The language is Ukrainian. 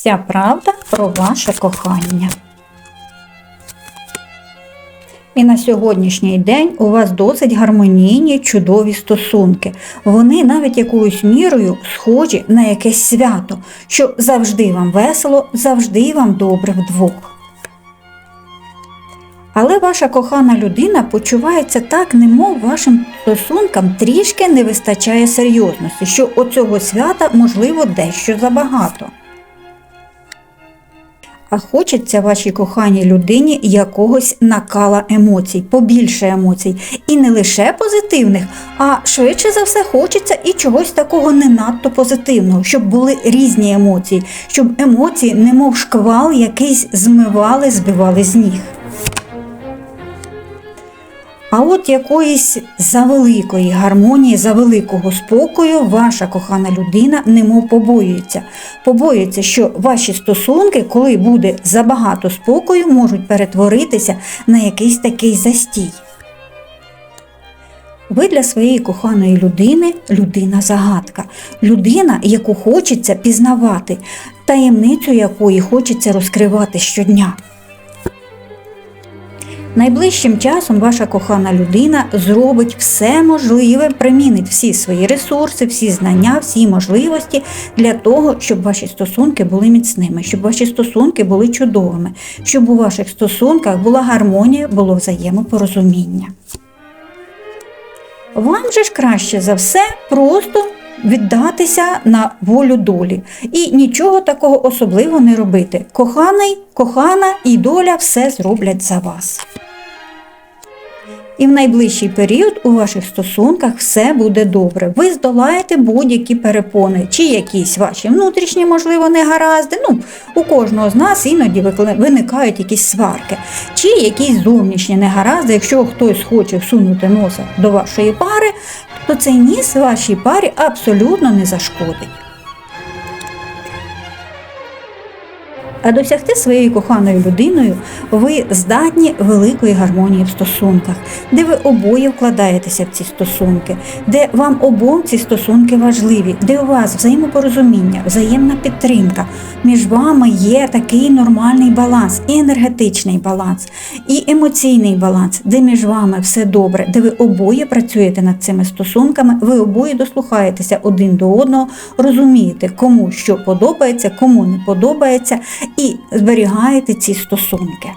Вся правда про ваше кохання. І на сьогоднішній день у вас досить гармонійні, чудові стосунки. Вони навіть якоюсь мірою схожі на якесь свято, що завжди вам весело, завжди вам добре вдвох. Але ваша кохана людина почувається так, немов вашим стосункам трішки не вистачає серйозності, що оцього свята можливо дещо забагато. А хочеться вашій коханій людині якогось накала емоцій, побільше емоцій. І не лише позитивних, а швидше за все хочеться і чогось такого не надто позитивного, щоб були різні емоції, щоб емоції, немов шквал якийсь змивали, збивали з ніг. А от якоїсь завеликої гармонії, завеликого спокою ваша кохана людина немов побоюється. Побоюється, що ваші стосунки, коли буде забагато спокою, можуть перетворитися на якийсь такий застій. Ви для своєї коханої людини людина загадка, людина, яку хочеться пізнавати, таємницю якої хочеться розкривати щодня. Найближчим часом ваша кохана людина зробить все можливе, примінить всі свої ресурси, всі знання, всі можливості для того, щоб ваші стосунки були міцними, щоб ваші стосунки були чудовими, щоб у ваших стосунках була гармонія, було взаємопорозуміння. Вам же ж краще за все просто віддатися на волю долі і нічого такого особливого не робити. Коханий, кохана і доля все зроблять за вас. І в найближчий період у ваших стосунках все буде добре. Ви здолаєте будь-які перепони, чи якісь ваші внутрішні, можливо, негаразди. Ну, у кожного з нас іноді виникають якісь сварки, чи якісь зовнішні негаразди. Якщо хтось хоче всунути носа до вашої пари, то цей ніс вашій парі абсолютно не зашкодить. А досягти своєю коханою людиною ви здатні великої гармонії в стосунках, де ви обоє вкладаєтеся в ці стосунки, де вам обом ці стосунки важливі, де у вас взаємопорозуміння, взаємна підтримка. Між вами є такий нормальний баланс, і енергетичний баланс, і емоційний баланс, де між вами все добре, де ви обоє працюєте над цими стосунками, ви обоє дослухаєтеся один до одного, розумієте, кому що подобається, кому не подобається, і зберігаєте ці стосунки.